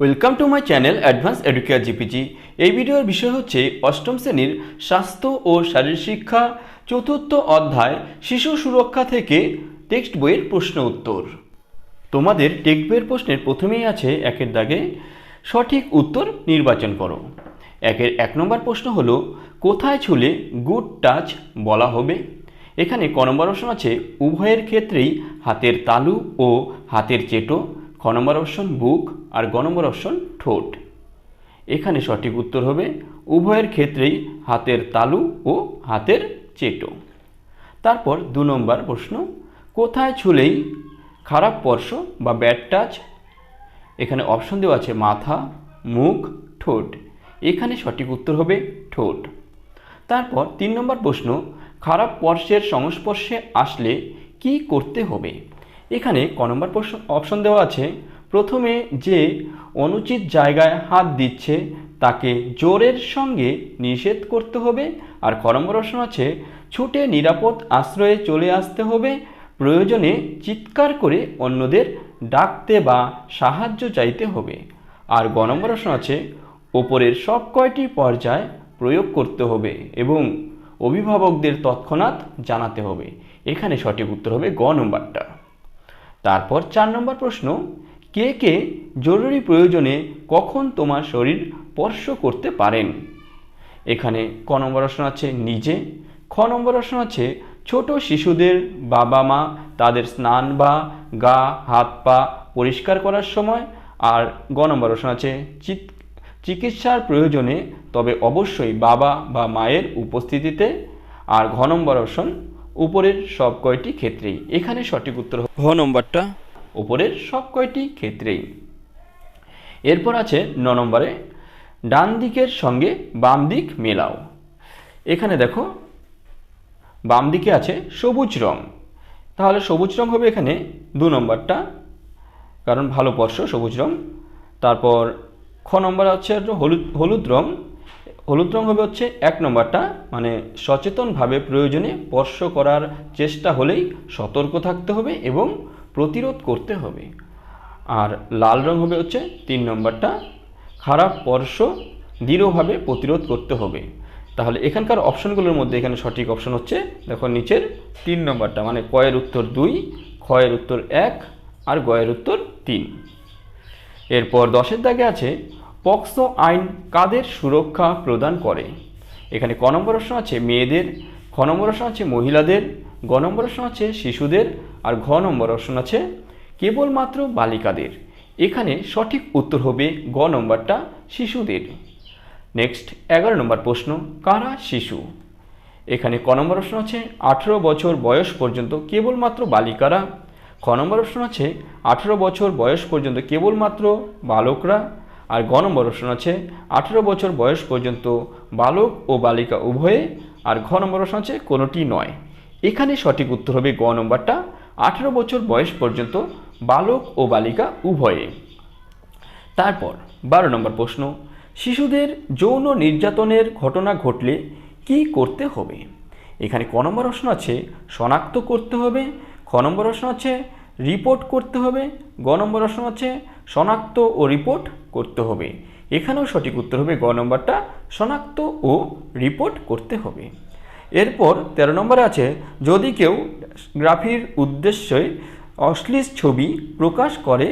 Welcome to my channel Advance Educare GPG এই ভিডিওর বিষয় হচ্ছে অষ্টম শ্রেণির স্বাস্থ্য ও শারীর শিক্ষা চতুর্থ অধ্যায় শিশু সুরক্ষা থেকে টেক্সট বইয়ের প্রশ্ন উত্তর। তোমাদের টেক্সট বইয়ের প্রশ্নের প্রথমেই আছে একের দাগে সঠিক উত্তর নির্বাচন করো। একের এক নম্বর প্রশ্ন হলো, কোথায় ছুলে গুড টাচ বলা হবে? এখানে ক নম্বর অপশন আছে, উভয়ের ক্ষেত্রেই হাতের তালু ও হাতের চেটো খ নম্বর অপশন বুক আর গ নম্বর অপশন ঠোঁট। এখানে সঠিক উত্তর হবে উভয়ের ক্ষেত্রেই হাতের তালু ও হাতের চেটো। তারপর দু নম্বর প্রশ্ন, কোথায় ছুলেই খারাপ স্পর্শ বা ব্যাড টাচ? এখানে অপশন দেওয়া আছে মাথা, মুখ, ঠোঁট। এখানে সঠিক উত্তর হবে ঠোঁট। তারপর তিন নম্বর প্রশ্ন, খারাপ স্পর্শের সংস্পর্শে আসলে কি করতে হবে? এখানে ক নম্বর অপশন দেওয়া আছে। প্রথমে যে অনুচিত জায়গায় হাত দিচ্ছে, তাকে জোরের সঙ্গে নিষেধ করতে হবে। আর ক নম্বর অপশন আছে, ছুটে নিরাপদ আশ্রয়ে চলে আসতে হবে। প্রয়োজনে চিৎকার করে অন্যদের ডাকতে বা সাহায্য চাইতে হবে। আর গ নম্বর অপশন আছে, ওপরের সব কয়টি পর্যায় প্রয়োগ করতে হবে এবং অভিভাবকদের তৎক্ষণাৎ জানাতে হবে। এখানে সঠিক উত্তর হবে গ নম্বরটা। তারপর চার নম্বর প্রশ্ন, কে কে জরুরি প্রয়োজনে কখন তোমার শরীর স্পর্শ করতে পারেন? এখানে ক নম্বর অপশন আছে নিজে, খ নম্বর অপশন আছে ছোট শিশুদের বাবা মা তাদের স্নান বা গা, হাত পা পরিষ্কার করার সময়, আর গ নম্বর অপশন আছে চিকিৎসার প্রয়োজনে তবে অবশ্যই বাবা বা মায়ের উপস্থিতিতে, আর ঘ নম্বর অপশন উপরের সব কয়টি ক্ষেত্রেই। এখানে সঠিক উত্তর ঘ নম্বরটা। উপরের সব কয়টি ক্ষেত্রেই। এরপর আছে ন নম্বরে ডান দিকের সঙ্গে বাম দিক মেলাও। এখানে দেখো বাম দিকে আছে সবুজ রং। তাহলে সবুজ রং হবে এখানে দু নম্বরটা কারণ ভালো স্পর্শ সবুজ রং। তারপর খ নম্বর হচ্ছে হলুদ হলুদ রং। হলুদ রং হবে হচ্ছে এক নম্বরটা মানে সচেতনভাবে প্রয়োজনে স্পর্শ করার চেষ্টা হলেই সতর্ক থাকতে হবে এবং প্রতিরোধ করতে হবে। আর লাল রং হবে হচ্ছে তিন নম্বরটা, খারাপ স্পর্শ দৃঢ়ভাবে প্রতিরোধ করতে হবে। তাহলে এখানকার অপশনগুলোর মধ্যে এখানে সঠিক অপশন হচ্ছে, দেখো নিচের তিন নম্বরটা মানে কয়ের উত্তর দুই, ক্ষয়ের উত্তর এক আর গয়ের উত্তর তিন। এরপর দশের দাগে আছে পক্সো আইন কাদের সুরক্ষা প্রদান করে? এখানে ক নম্বর অপশন আছে মেয়েদের, খ নম্বর অপশন আছে মহিলাদের, গ নম্বর অপশন আছে শিশুদের, আর ঘ নম্বর অপশন আছে কেবলমাত্র বালিকাদের। এখানে সঠিক উত্তর হবে গ নম্বরটা শিশুদের। নেক্সট, এগারো নম্বর প্রশ্ন, কারা শিশু? এখানে ক নম্বর অপশন আছে আঠেরো বছর বয়স পর্যন্ত কেবলমাত্র বালিকারা। খ নম্বর অপশন আছে আঠেরো বছর বয়স পর্যন্ত কেবলমাত্র বালকরা। আর গ আছে, আঠেরো বছর বয়স পর্যন্ত বালক ও বালিকা উভয়ে, আর ঘ নম্বর আছে, কোনোটি নয়। এখানে সঠিক উত্তর হবে গ নম্বরটা, আঠেরো বছর বয়স পর্যন্ত বালক ও বালিকা উভয়ে। তারপর বারো নম্বর প্রশ্ন, শিশুদের যৌন নির্যাতনের ঘটনা ঘটলে কি করতে হবে? এখানে ক নম্বর অপশন আছে, শনাক্ত করতে হবে। খ নম্বর অপশন আছে রিপোর্ট করতে হবে। গ নম্বর অপশন আছে শনাক্ত ও রিপোর্ট করতে হবে। এখানেও সঠিক উত্তর হবে গ নম্বরটা শনাক্ত ও রিপোর্ট করতে হবে। এরপর তেরো নম্বরে আছে, যদি কেউ গ্রাফির উদ্দেশ্যে অশ্লীল ছবি প্রকাশ করে,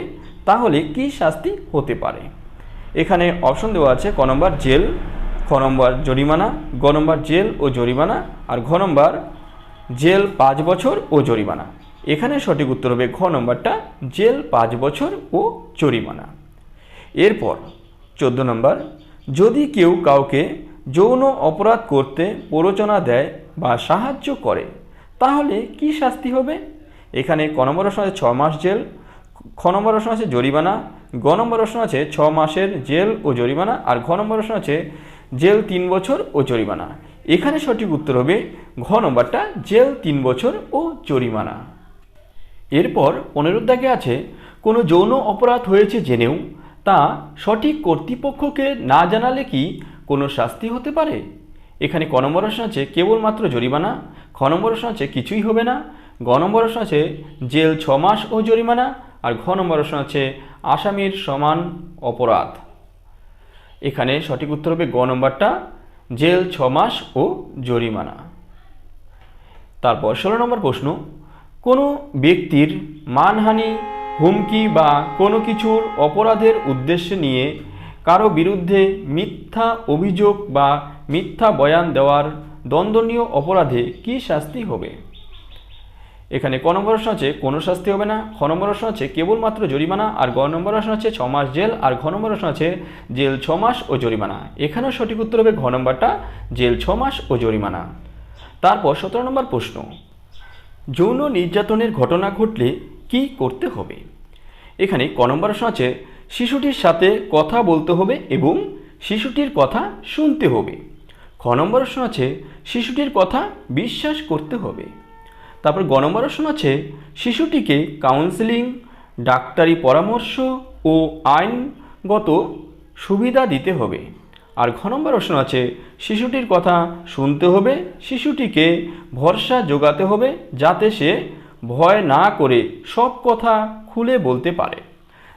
তাহলে কি শাস্তি হতে পারে? এখানে অপশন দেওয়া আছে, ক নম্বর জেল, খ নম্বর জরিমানা, গ নম্বর জেল ও জরিমানা, আর ঘ নম্বর জেল পাঁচ বছর ও জরিমানা। এখানে সঠিক উত্তর হবে ঘ নম্বরটা, জেল, পাঁচ বছর ও জরিমানা। এরপর চোদ্দ নম্বর, যদি কেউ কাউকে যৌন অপরাধ করতে প্ররোচনা দেয় বা সাহায্য করে, তাহলে কি শাস্তি হবে? এখানে ক নম্বর অপশন আছে ছ মাস জেল, খ নম্বর অপশন আছে জরিমানা, গ নম্বর অপশন আছে ছ মাসের জেল ও জরিমানা, আর ঘ নম্বর অপশন আছে জেল তিন বছর ও জরিমানা। এখানে সঠিক উত্তর হবে ঘ নম্বরটা, জেল তিন বছর ও জরিমানা। এরপর পনেরো দাগে আছে, কোনো যৌন অপরাধ হয়েছে জেনেও তা সঠিক কর্তৃপক্ষকে না জানালে কি কোনো শাস্তি হতে পারে? এখানে ক আছে, কেবলমাত্র জরিমানা? খ আছে, কিছুই হবে না? গ আছে, জেল ছ মাস ও জরিমানা? আর ঘ আছে, আসামির সমান অপরাধ। এখানে সঠিক উত্তর হবে গ নম্বরটা, জেল ছ মাস ও জরিমানা। তারপর ষোলো নম্বর প্রশ্ন কোনো ব্যক্তির মানহানি, হুমকি বা কোনো কিছুর অপরাধের উদ্দেশ্য নিয়ে কারও বিরুদ্ধে মিথ্যা অভিযোগ বা মিথ্যা বয়ান দেওয়ার দণ্ডনীয় অপরাধে কী শাস্তি হবে? এখানে ক নম্বর প্রশ্ন আছে, কোনো শাস্তি হবে না। খ নম্বর প্রশ্ন আছে, কেবলমাত্র জরিমানা। আর গ নম্বর প্রশ্ন আছে, ছ মাস জেল। আর ঘ নম্বর প্রশ্ন আছে, জেল ছ মাস ও জরিমানা। এখানেও সঠিক উত্তর হবে ঘ নম্বরটা, জেল ছ মাস ও জরিমানা। তারপর সতেরো নম্বর প্রশ্ন। যৌন নির্যাতনের ঘটনা ঘটলে কি করতে হবে? এখানে ক নম্বর আছে, শিশুটির সাথে কথা বলতে হবে এবং শিশুটির কথা শুনতে হবে। খ নম্বর আছে, শিশুটির কথা বিশ্বাস করতে হবে। তারপর গ নম্বর আছে, শিশুটিকে কাউন্সেলিং ডাক্তারি পরামর্শ ও আইনগত সুবিধা দিতে হবে। আর ঘ নম্বর প্রশ্ন আছে, শিশুটির কথা শুনতে হবে, শিশুটিকে ভরসা যোগাতে হবে যাতে সে ভয় না করে সব কথা খুলে বলতে পারে।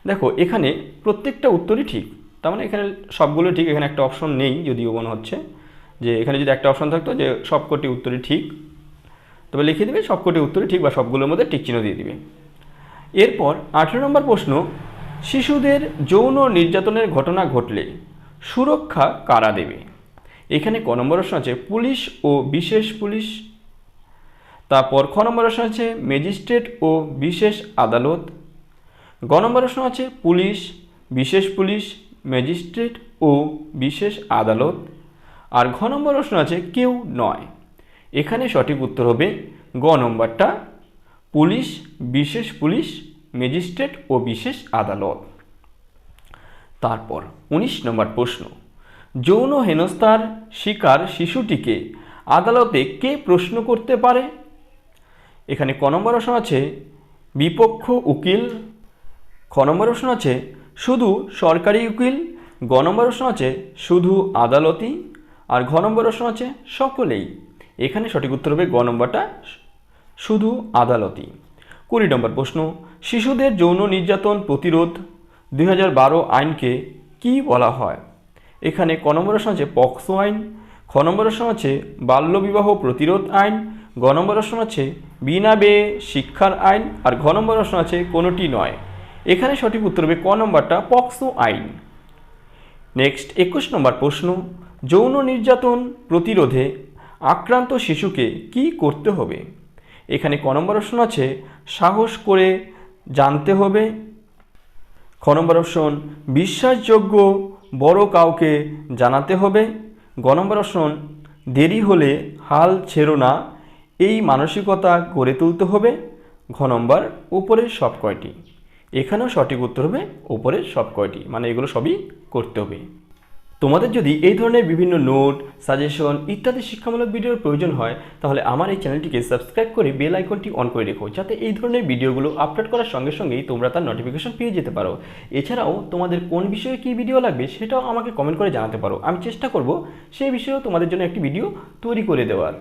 দেখো, এখানে প্রত্যেকটা উত্তরই ঠিক। তার মানে এখানে সবগুলো ঠিক, এখানে একটা অপশন নেই যদিও মনে হচ্ছে যে এখানে যদি একটা অপশন থাকতো যে সবকটি উত্তরই ঠিক, তবে লিখে দেবে সবকটি উত্তরই ঠিক বা সবগুলোর মধ্যে টিক চিহ্ন দিয়ে দিবে। এরপর আঠেরো নম্বর প্রশ্ন, শিশুদের যৌন নির্যাতনের ঘটনা ঘটলে সুরক্ষা কারা দেবে? এখানে ক নম্বর প্রশ্ন আছে, পুলিশ ও বিশেষ পুলিশ। তারপর খ নম্বর প্রশ্ন আছে, ম্যাজিস্ট্রেট ও বিশেষ আদালত। গ নম্বর প্রশ্ন আছে, পুলিশ, বিশেষ পুলিশ, ম্যাজিস্ট্রেট ও বিশেষ আদালত। আর ঘ নম্বর প্রশ্ন আছে, কেউ নয়। এখানে সঠিক উত্তর হবে গ নম্বরটা, পুলিশ, বিশেষ পুলিশ, ম্যাজিস্ট্রেট ও বিশেষ আদালত। তারপর ১৯ নম্বর প্রশ্ন, যৌন হেনস্থার শিকার শিশুটিকে আদালতে কে প্রশ্ন করতে পারে? এখানে ক নম্বর প্রশ্ন আছে, বিপক্ষ উকিল। খ নম্বর প্রশ্ন আছে, শুধু সরকারি উকিল। গ নম্বর প্রশ্ন আছে, শুধু আদালতি আর ঘ নম্বর প্রশ্ন আছে, সকলেই। এখানে সঠিক উত্তর হবে গ নম্বরটা, শুধু আদালতি কুড়ি নম্বর প্রশ্ন, শিশুদের যৌন নির্যাতন প্রতিরোধ। দুই হাজার বারো আইনকে কি বলা হয়? এখানে ক নম্বর প্রশ্ন আছে পক্সো আইন, খ নম্বর প্রশ্ন আছে বাল্যবিবাহ প্রতিরোধ আইন, গ নম্বর প্রশ্ন আছে বিনা ব্যয়ে শিক্ষার আইন, আর ঘ নম্বর প্রশ্ন আছে কোনোটি নয়। এখানে সঠিক উত্তর হবে ক নম্বরটা পক্সো আইন। নেক্সট, একুশ নম্বর প্রশ্ন, যৌন নির্যাতন প্রতিরোধে আক্রান্ত শিশুকে কি করতে হবে? এখানে ক নম্বর প্রশ্ন আছে সাহস করে জানতে হবে খ নম্বর অপশন, বিশ্বাসযোগ্য বড় কাউকে জানাতে হবে। গ নম্বর অপশন, দেরি হলে হাল ছেড়ো না, এই মানসিকতা গড়ে তুলতে হবে। ঘ নম্বর, উপরের সব কয়টি? এখানেও সঠিক উত্তর হবে, উপরের সব কয়টি? মানে এগুলো সবই করতে হবে। তোমাদের যদি এই ধরনের বিভিন্ন নোট সাজেশন ইত্যাদি শিক্ষামূলক ভিডিওর প্রয়োজন হয়, তাহলে আমার এই চ্যানেলটিকে সাবস্ক্রাইব করে বেল আইকনটি অন করে রেখো, যাতে এই ধরনের ভিডিওগুলো আপলোড করার সঙ্গে সঙ্গেই তোমরা তার নোটিফিকেশন পেয়ে যেতে পারো। এছাড়াও তোমাদের কোন বিষয়ে কী ভিডিও লাগবে সেটাও আমাকে কমেন্ট করে জানাতে পারো। আমি চেষ্টা করব সেই বিষয়েও তোমাদের জন্য একটি ভিডিও তৈরি করে দেওয়ার।